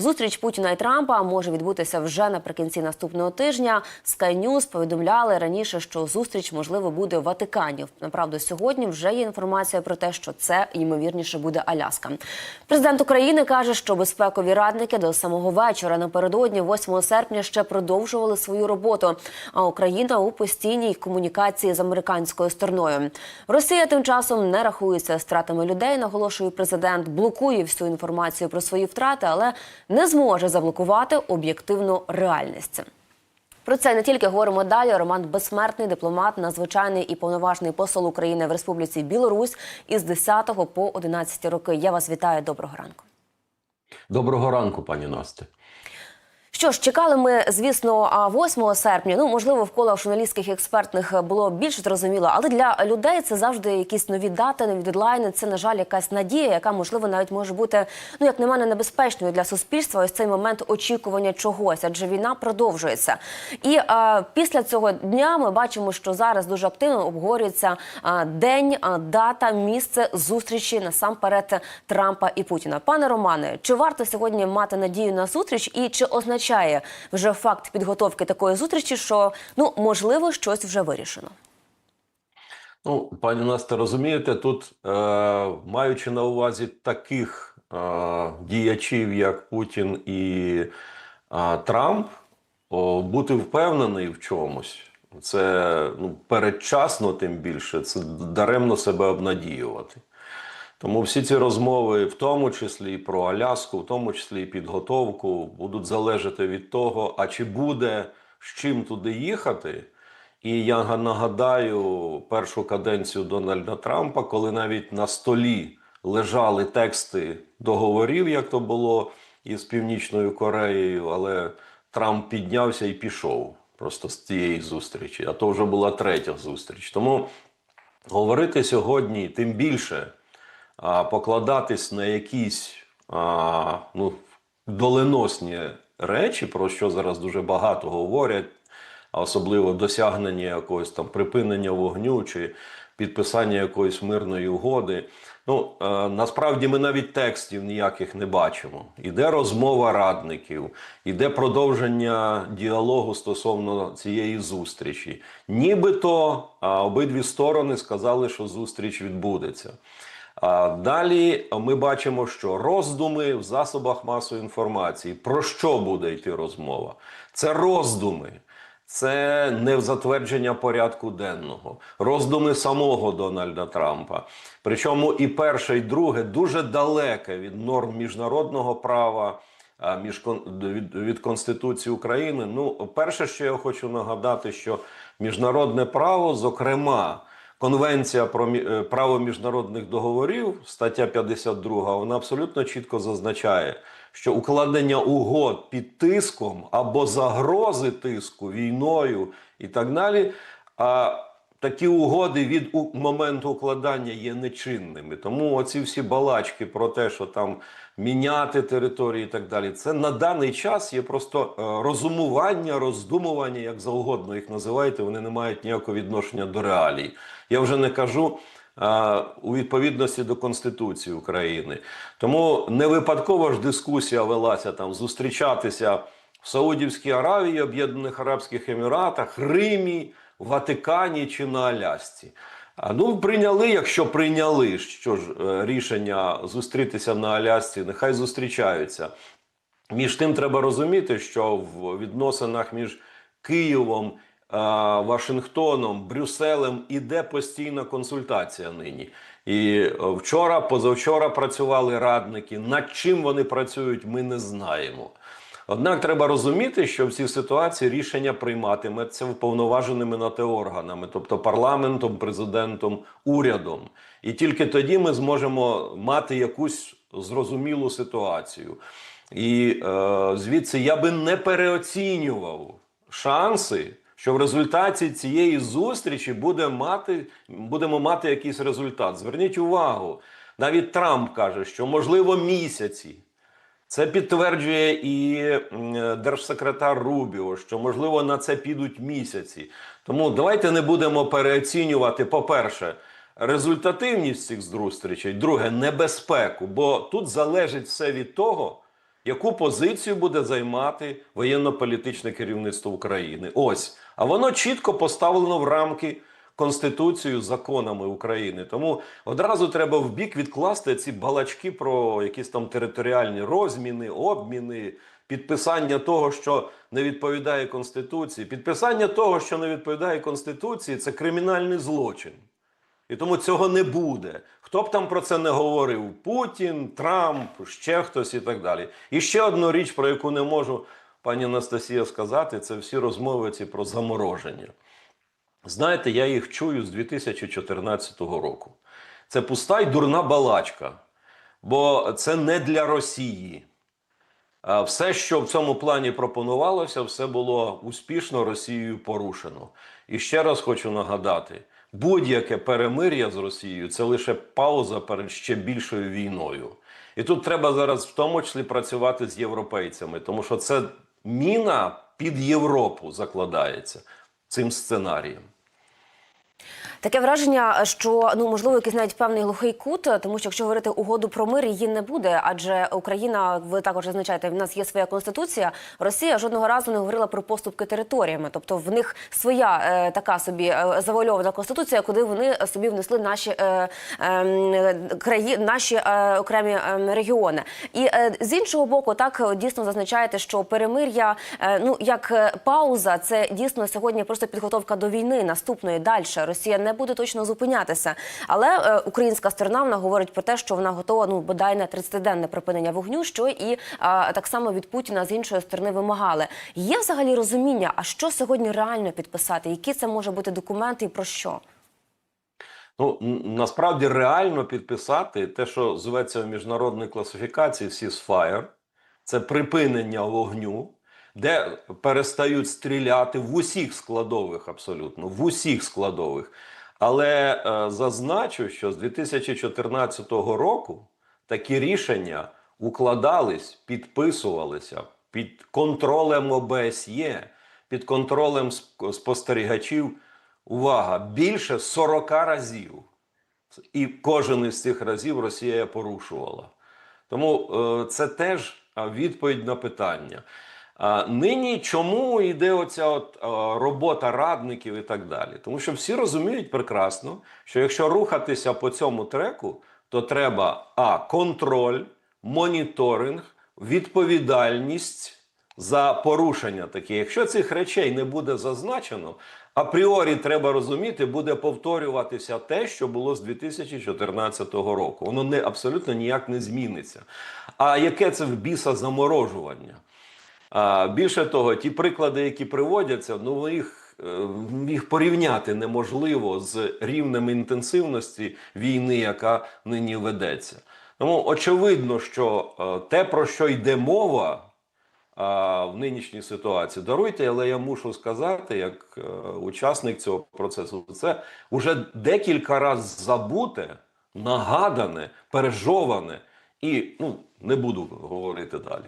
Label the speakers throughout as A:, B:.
A: Зустріч Путіна і Трампа може відбутися вже наприкінці наступного тижня. Sky News повідомляли раніше, що зустріч можливо буде в Ватикані. Направду, сьогодні вже є інформація про те, що це ймовірніше буде Аляска. Президент України каже, що безпекові радники до самого вечора напередодні, 8 серпня, ще продовжували свою роботу. А Україна у постійній комунікації з американською стороною. Росія тим часом не рахується стратами людей. Наголошує президент, блокує всю інформацію про свої втрати, але не зможе заблокувати об'єктивну реальність. Про це не тільки говоримо далі. Роман Безсмертний, дипломат, надзвичайний і повноважний посол України в Республіці Білорусь із 10 по 11 роки. Я вас вітаю. Доброго ранку.
B: Доброго ранку, пані Насте.
A: Що ж, чекали ми, звісно, а 8 серпня. Ну, можливо, в колах журналістських експертних було більш зрозуміло, але для людей це завжди якісь нові дати, нові дедлайни. Це, на жаль, якась надія, яка можливо навіть може бути, ну як на мене, небезпечною для суспільства. Ось цей момент очікування чогось, адже війна продовжується. І а, після цього дня ми бачимо, що зараз дуже активно обговорюється а, день, а, дата, місце зустрічі насамперед Трампа і Путіна. Пане Романе, чи варто сьогодні мати надію на зустріч, і чи означає вже факт підготовки такої зустрічі, що ну можливо щось вже вирішено?
B: Ну, пані Насте, розумієте, тут, е, маючи на увазі таких е, діячів, як Путін і е, Трамп, о, бути впевнений в чомусь, це ну, передчасно, тим більше, це даремно себе обнадіювати. Тому всі ці розмови, в тому числі і про Аляску, в тому числі і підготовку, будуть залежати від того, а чи буде з чим туди їхати. І я нагадаю першу каденцію Дональда Трампа, коли навіть на столі лежали тексти договорів, як то було із Північною Кореєю, але Трамп піднявся і пішов просто з цієї зустрічі. А то вже була третя зустріч. Тому говорити сьогодні, тим більше покладатись на якісь ну, доленосні речі, про що зараз дуже багато говорять, а особливо досягнення якогось там припинення вогню чи підписання якоїсь мирної угоди. Ну е, насправді ми навіть текстів ніяких не бачимо. Іде розмова радників, іде продовження діалогу стосовно цієї зустрічі. Нібито обидві сторони сказали, що зустріч відбудеться. Далі ми бачимо, що роздуми в засобах масової інформації. Про що буде йти розмова? Це роздуми. Це не затвердження порядку денного, роздуми самого Дональда Трампа. Причому і перше, і друге дуже далеке від норм міжнародного права, від Конституції України. Ну, перше, що я хочу нагадати, що міжнародне право, зокрема, Конвенція про е, право міжнародних договорів, стаття 52, вона абсолютно чітко зазначає, що укладення угод під тиском або загрози тиску війною і так далі. А такі угоди від моменту укладання є нечинними. Тому оці всі балачки про те, що там міняти території і так далі, це на даний час є просто е, розумування, роздумування, як завгодно їх називайте, вони не мають ніякого відношення до реалій. Я вже не кажу. е, У відповідності до Конституції України. Тому не випадково ж дискусія велася там зустрічатися в Саудівській Аравії, Об'єднаних Арабських Еміратах, Римі, Ватикані чи на Алясці. Ну прийняли, якщо прийняли що ж е, рішення зустрітися на Алясці, нехай зустрічаються. Між тим треба розуміти, що в відносинах між Києвом, е, Вашингтоном, Брюсселем іде постійна консультація нині. І е, вчора, позавчора працювали радники. Над чим вони працюють, ми не знаємо. Однак треба розуміти, що в цій ситуації рішення прийматиметься вповноваженими на те органами, тобто парламентом, президентом, урядом. І тільки тоді ми зможемо мати якусь зрозумілу ситуацію. І е, звідси я би не переоцінював шанси, що в результаті цієї зустрічі буде мати, будемо мати якийсь результат. Зверніть увагу, навіть Трамп каже, що можливо місяці. Це підтверджує і держсекретар Рубіо, що можливо на це підуть місяці. Тому давайте не будемо переоцінювати, по-перше, результативність цих зустрічей, друге небезпеку. Бо тут залежить все від того, яку позицію буде займати воєнно-політичне керівництво України. Ось, а воно чітко поставлено в рамки Конституцією, законами України. Тому одразу треба в бік відкласти ці балачки про якісь там територіальні розміни, обміни, підписання того, що не відповідає Конституції. Підписання того, що не відповідає Конституції, це кримінальний злочин. І тому цього не буде. Хто б там про це не говорив: Путін, Трамп, ще хтось і так далі. І ще одну річ, про яку не можу пані Анастасія сказати, це всі розмови ці про замороження. Знаєте, я їх чую з 2014 року. Це пуста й дурна балачка, бо це не для Росії. Все, що в цьому плані пропонувалося, все було успішно Росією порушено. І ще раз хочу нагадати: будь-яке перемир'я з Росією це лише пауза перед ще більшою війною. І тут треба зараз в тому числі працювати з європейцями, тому що це міна під Європу закладається цим сценарієм.
A: Таке враження, що ну можливо якийсь навіть певний глухий кут, тому що якщо говорити угоду про мир, її не буде. Адже Україна, ви також зазначаєте, в нас є своя конституція. Росія жодного разу не говорила про поступки територіями. Тобто в них своя е, така собі е, завуальована конституція, куди вони собі внесли наші е, е, краї, наші е, окремі е, регіони. І е, з іншого боку, так дійсно зазначаєте, що перемир'я, е, ну як е, пауза, це дійсно сьогодні просто підготовка до війни наступної далі. Росія не буде точно зупинятися. Але е, українська сторона вона говорить про те, що вона готова ну бодай на 30-денне припинення вогню, що і е, так само від Путіна з іншої сторони вимагали. Є взагалі розуміння, а що сьогодні реально підписати? Які це може бути документи і про що?
B: Ну насправді реально підписати те, що зветься в міжнародній класифікації ceasefire, це припинення вогню, де перестають стріляти в усіх складових, абсолютно в усіх складових. Але е, зазначу, що з 2014 року такі рішення укладались, підписувалися під контролем ОБСЄ, під контролем спостерігачів. Увага! Більше 40 разів. І кожен із цих разів Росія порушувала. Тому е, це теж відповідь на питання. Нині чому йде оця от, робота радників і так далі? Тому що всі розуміють прекрасно, що якщо рухатися по цьому треку, то треба а контроль, моніторинг, відповідальність за порушення такі. Якщо цих речей не буде зазначено, апріорі треба розуміти, буде повторюватися те, що було з 2014 року. Воно не абсолютно ніяк не зміниться. А яке це в біса заморожування? А, більше того, ті приклади, які приводяться, ну їх, е, їх порівняти неможливо з рівнем інтенсивності війни, яка нині ведеться. Тому очевидно, що е, те, про що йде мова в нинішній ситуації, даруйте, але я мушу сказати, як е, учасник цього процесу, це вже декілька разів забуте, нагадане, пережоване, і ну не буду говорити далі.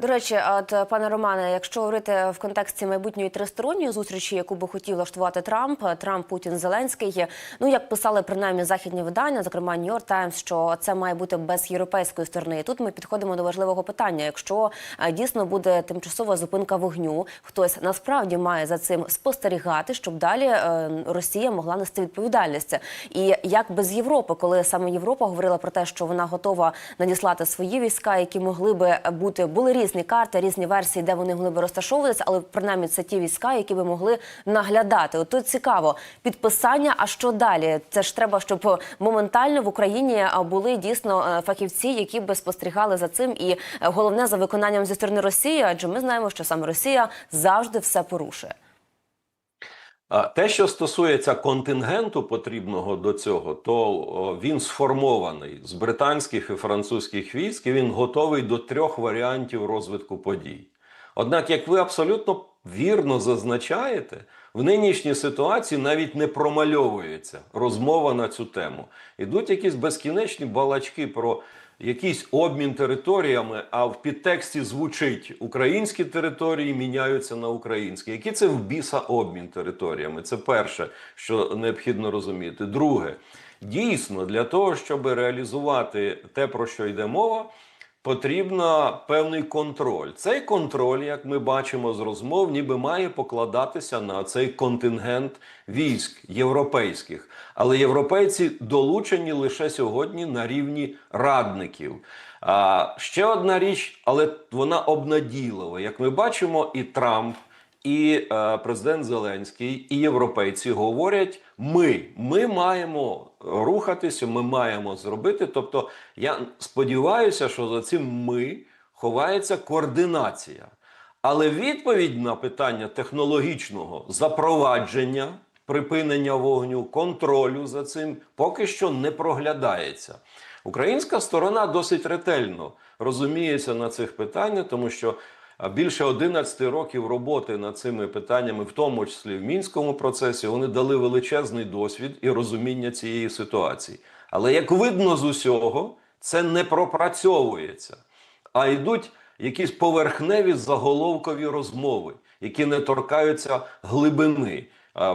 A: До речі, от пане Романе, якщо говорити в контексті майбутньої тристоронньої зустрічі, яку би хотів влаштувати Трамп, Трамп, Путін, Зеленський, ну як писали принаймні західні видання, зокрема Нью-Йорк Таймс, що це має бути без європейської сторони. І тут ми підходимо до важливого питання. Якщо е, дійсно буде тимчасова зупинка вогню, хтось насправді має за цим спостерігати, щоб далі е, Росія могла нести відповідальність. І як без Європи, коли саме Європа говорила про те, що вона готова надіслати свої війська, які могли би бути були різні карти, різні версії, де вони могли би розташовуватися, але принаймні це ті війська, які би могли наглядати. От тут цікаво підписання. А що далі? Це ж треба, щоб моментально в Україні були дійсно е, фахівці, які би спостерігали за цим, і е, головне за виконанням зі сторони Росії, адже ми знаємо, що саме Росія завжди все порушує.
B: Те, що стосується контингенту потрібного до цього, то він сформований з британських і французьких військ, і він готовий до трьох варіантів розвитку подій. Однак, як ви абсолютно вірно зазначаєте, в нинішній ситуації навіть не промальовується розмова на цю тему. Ідуть якісь безкінечні балачки про якийсь обмін територіями, а в підтексті звучить українські території міняються на українські. Який це в біса обмін територіями? Це перше, що необхідно розуміти. Друге, дійсно, для того, щоб реалізувати те, про що йде мова. Потрібно певний контроль. Цей контроль, як ми бачимо з розмов, ніби має покладатися на цей контингент військ європейських. Але європейці долучені лише сьогодні на рівні радників. А ще одна річ, але вона обнадійлива. Як ми бачимо, і Трамп. І е, президент Зеленський, і європейці говорять: ми, ми маємо рухатися, ми маємо зробити. Тобто, я сподіваюся, що за цим ми ховається координація. Але відповідь на питання технологічного запровадження, припинення вогню, контролю за цим поки що не проглядається. Українська сторона досить ретельно розуміється на цих питаннях, тому що більше 11 років роботи над цими питаннями, в тому числі в мінському процесі, вони дали величезний досвід і розуміння цієї ситуації. Але як видно з усього, це не пропрацьовується, а йдуть якісь поверхневі заголовкові розмови, які не торкаються глибини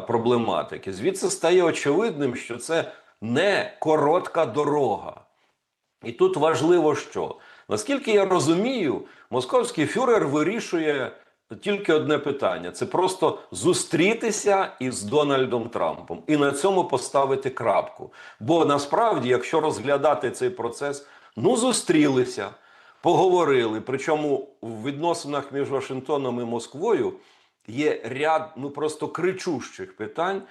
B: проблематики. Звідси стає очевидним, що це не коротка дорога. І тут важливо що. Наскільки я розумію, московський фюрер вирішує тільки одне питання: це просто зустрітися із Дональдом Трампом і на цьому поставити крапку. Бо насправді, якщо розглядати цей процес, ну зустрілися, поговорили. Причому в відносинах між Вашингтоном і Москвою є ряд ну просто кричущих питань.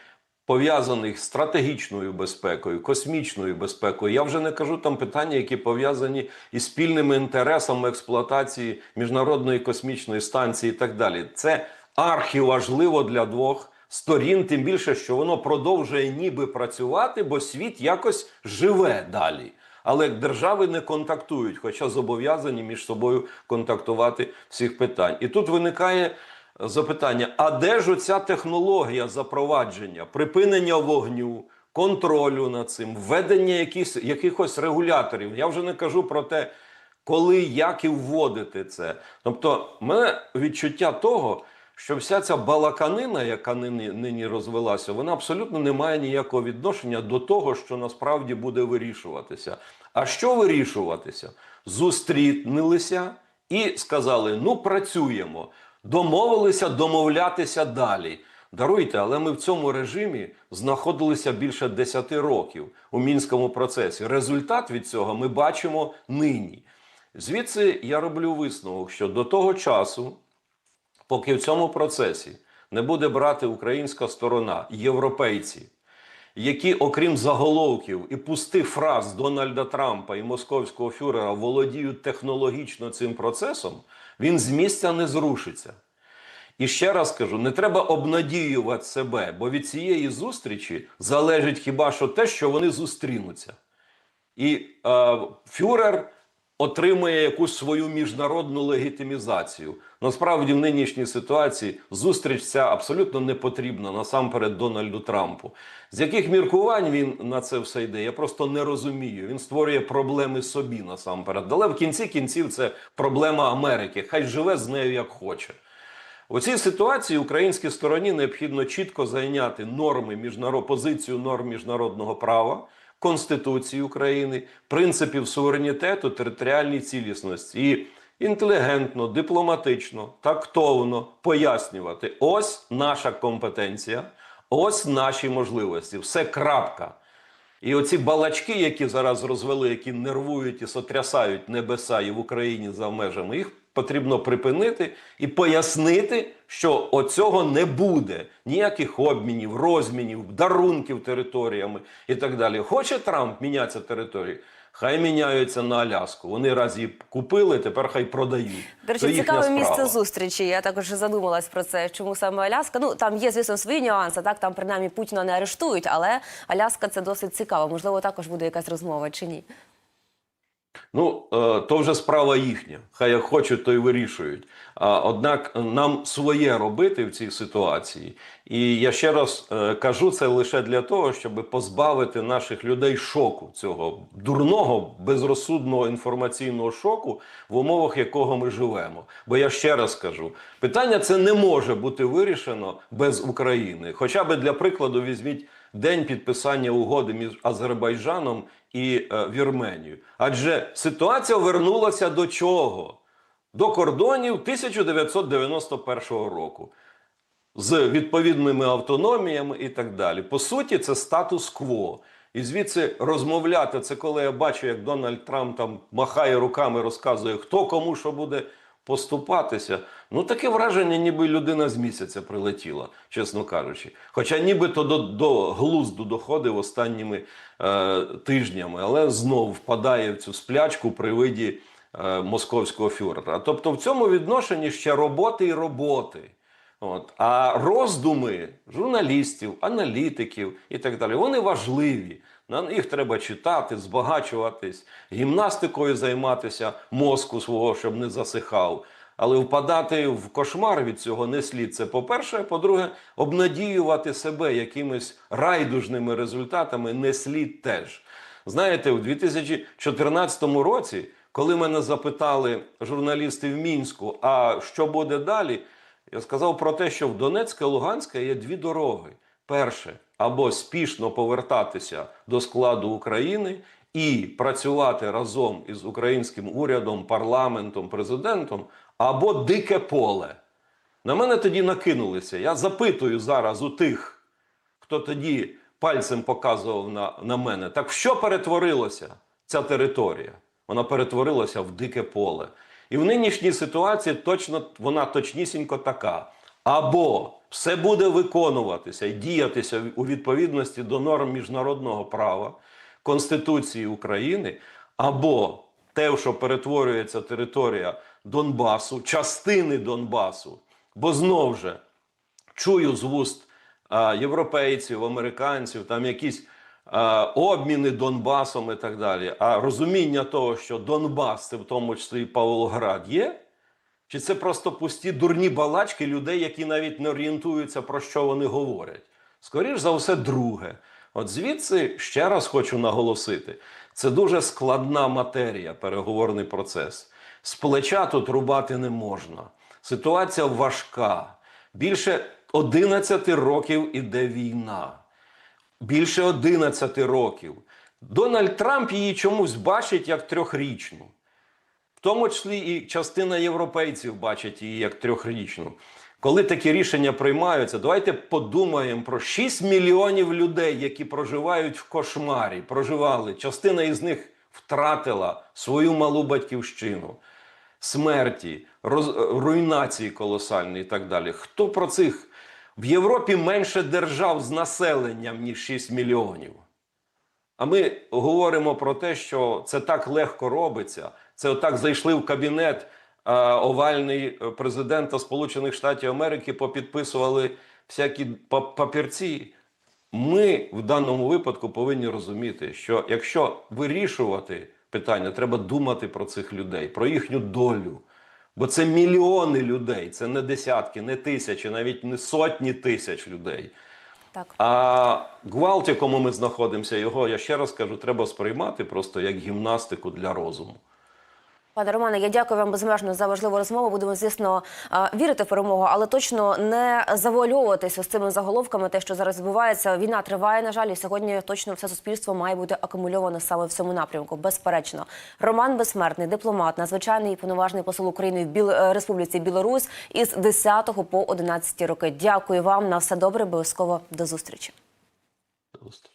B: Пов'язаних з стратегічною безпекою, космічною безпекою. Я вже не кажу там питання, які пов'язані із спільними інтересами експлуатації міжнародної космічної станції і так далі. Це архіважливо для двох сторін, тим більше, що воно продовжує ніби працювати, бо світ якось живе далі. Але держави не контактують, хоча зобов'язані між собою контактувати всіх питань. І тут виникає запитання: а де ж оця технологія запровадження, припинення вогню, контролю над цим, введення якісь, якихось регуляторів? Я вже не кажу про те, коли, як і вводити це. Тобто, мене відчуття того, що вся ця балаканина, яка нині, нині розвелася, вона абсолютно не має ніякого відношення до того, що насправді буде вирішуватися. А що вирішуватися? Зустрілися і сказали: ну працюємо. Домовилися домовлятися далі. Даруйте, але ми в цьому режимі знаходилися більше 10 років у мінському процесі. Результат від цього ми бачимо нині. Звідси я роблю висновок, що до того часу, поки в цьому процесі не буде брати українська сторона, європейці, які, окрім заголовків і пустих фраз Дональда Трампа і московського фюрера, володіють технологічно цим процесом, він з місця не зрушиться. І ще раз кажу: не треба обнадіювати себе, бо від цієї зустрічі залежить хіба що те, що вони зустрінуться. І е, фюрер отримує якусь свою міжнародну легітимізацію. Насправді, в нинішній ситуації зустріч ця абсолютно не потрібна насамперед Дональду Трампу. З яких міркувань він на це все йде, я просто не розумію. Він створює проблеми собі насамперед. Але в кінці кінців це проблема Америки. Хай живе з нею як хоче. У цій ситуації українській стороні необхідно чітко зайняти норми міжнарод... позицію норм міжнародного права, Конституції України, принципів суверенітету, територіальній цілісності і інтелігентно, дипломатично, тактовно пояснювати: ось наша компетенція, ось наші можливості. Все крапка. І оці балачки, які зараз розвели, які нервують і сотрясають небеса і в Україні за межами, їх потрібно припинити і пояснити, що оцього не буде ніяких обмінів, розмінів, дарунків територіями і так далі. Хоче Трамп мінятися території? Хай міняються на Аляску. Вони раз її купили, тепер хай продають.
A: До речі, цікаве
B: справа.
A: місце зустрічі. Я також задумалась про це. Чому саме Аляска? Ну там є, звісно, свої нюанси. Так там принаймні Путіна не арештують, але Аляска це досить цікаво. Можливо, також буде якась розмова чи ні.
B: Ну, е, то вже справа їхня. Хай як хочуть, то й вирішують. Однак нам своє робити в цій ситуації. І я ще раз е, кажу це лише для того, щоб позбавити наших людей шоку цього дурного, безрозсудного інформаційного шоку, в умовах якого ми живемо. Бо я ще раз кажу: питання це не може бути вирішено без України. Хоча би для прикладу візьміть день підписання угоди між Азербайджаном і е, Вірменією. Адже ситуація вернулася до чого? До кордонів 1991 року з відповідними автономіями і так далі. По суті, це статус-кво. І звідси розмовляти це коли я бачу, як Дональд Трамп там махає руками, розказує, хто кому що буде поступатися. Ну таке враження, ніби людина з місяця прилетіла, чесно кажучи. Хоча нібито до, до глузду доходив останніми е, тижнями, але знов впадає в цю сплячку при виді е, московського фюрера. Тобто в цьому відношенні ще роботи і роботи. От. А роздуми журналістів, аналітиків і так далі, вони важливі. На їх треба читати, збагачуватись, гімнастикою займатися мозку свого, щоб не засихав. Але впадати в кошмар від цього не слід. Це по-перше. По-друге, обнадіювати себе якимись райдужними результатами не слід теж. Знаєте, у 2014 році, коли мене запитали журналісти в Мінську, а що буде далі, я сказав про те, що в Донецька і Луганська є дві дороги. Перше, або спішно повертатися до складу України і працювати разом із українським урядом, парламентом, президентом, або дике поле. На мене тоді накинулися. Я запитую зараз у тих, хто тоді пальцем показував на, на мене, так що перетворилося ця територія? Вона перетворилася в дике поле. І в нинішній ситуації точно вона точнісінько така. Або все буде виконуватися і діятися у відповідності до норм міжнародного права, Конституції України, або те, що перетворюється територія Донбасу, частини Донбасу, бо знов же чую з вуст європейців, американців, там якісь обміни Донбасом і так далі. А розуміння того, що Донбас це в тому числі і Павлоград є. Чи це просто пусті дурні балачки людей, які навіть не орієнтуються, про що вони говорять? Скоріш за все, друге. От звідси ще раз хочу наголосити: це дуже складна матерія, переговорний процес. З плеча тут рубати не можна. Ситуація важка. Більше 11 років іде війна. Більше 11 років. Дональд Трамп її чомусь бачить як трьохрічну. В тому числі і частина європейців бачить її як трьохрічну. Коли такі рішення приймаються, давайте подумаємо про 6 мільйонів людей, які проживають в кошмарі, проживали. Частина із них втратила свою малу батьківщину, смерті, роз... руйнації колосальні і так далі. Хто про цих в Європі менше держав з населенням, ніж 6 мільйонів? А ми говоримо про те, що це так легко робиться. Це отак зайшли в кабінет е, овальний президента Сполучених Штатів Америки, попідписували всякі папірці. Ми в даному випадку повинні розуміти, що якщо вирішувати питання, треба думати про цих людей, про їхню долю. Бо це мільйони людей, це не десятки, не тисячі, навіть не сотні тисяч людей.
A: Так.
B: А гвалт, якому ми знаходимося, його, я ще раз кажу, треба сприймати просто як гімнастику для розуму.
A: Пане Романе, я дякую вам безмежно за важливу розмову. Будемо, звісно, вірити в перемогу, але точно не завуальовуватися з цими заголовками. Те, що зараз відбувається, війна триває. На жаль, і сьогодні точно все суспільство має бути акумульоване саме в цьому напрямку. Безперечно, Роман Безсмертний, дипломат, надзвичайний і повноважний посол України в Біл... е, Республіці Білорусь із 10 по 11 роки. Дякую вам на все добре. Обов'язково до зустрічі.
B: До зустрічі.